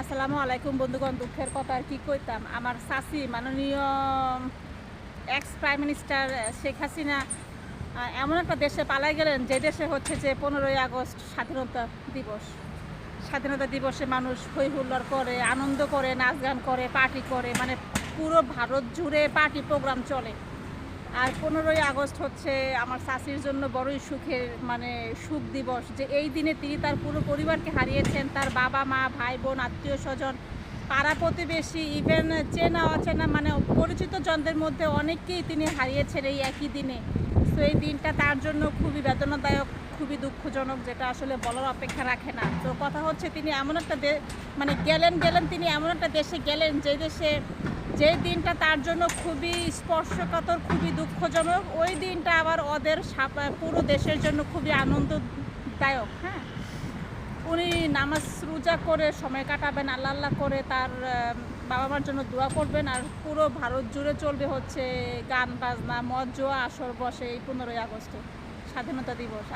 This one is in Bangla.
আসসালামু আলাইকুম বন্ধুগণ, দুঃখের কথা আর কি কইতাম? আমার চাচি মাননীয় ex prime minister Sheikh Hasina এমন একটা দেশে পালাই গেলেন যে দেশে হচ্ছে যে পনেরোই আগস্ট স্বাধীনতা দিবস। স্বাধীনতা দিবসে মানুষ হই হুল্লোড় করে, আনন্দ করে, নাচ গান করে, পার্টি করে মানে পুরো ভারত জুড়ে পার্টি প্রোগ্রাম চলে। আর পনেরোই আগস্ট হচ্ছে আমার চাষির জন্য বড়ই সুখের মানে সুখ দিবস, যে এই দিনে তিনি তার পুরো পরিবারকে হারিয়েছেন। তার বাবা, মা, ভাই, বোন, আত্মীয় স্বজন, পাড়া প্রতিবেশী ইভেন চেনা, অচেনা মানে পরিচিত জনদের মধ্যে অনেককেই তিনি হারিয়েছেন এই একই দিনে। তো এই দিনটা তার জন্য খুবই বেদনাদায়ক, খুবই দুঃখজনক, যেটা আসলে বলার অপেক্ষা রাখে না। তো কথা হচ্ছে তিনি এমন একটা মানে গেলেন গেলেন, তিনি এমন একটা দেশে গেলেন যে দেশে যে দিনটা তার জন্য খুবই স্পর্শকাতর, খুবই দুঃখজনক, ওই দিনটা আবার ওদের পুরো দেশের জন্য খুবই আনন্দদায়ক হ্যাঁ? উনি নামাজ রোজা করে সময় কাটাবেন, আল্লাহ আল্লাহ করে তার বাবা মার জন্য দোয়া করবেন আর পুরো ভারত জুড়ে চলবে হচ্ছে গান, বাজনা মদ জোয়া আসর বসে এই পনেরোই আগস্টে স্বাধীনতা দিবস।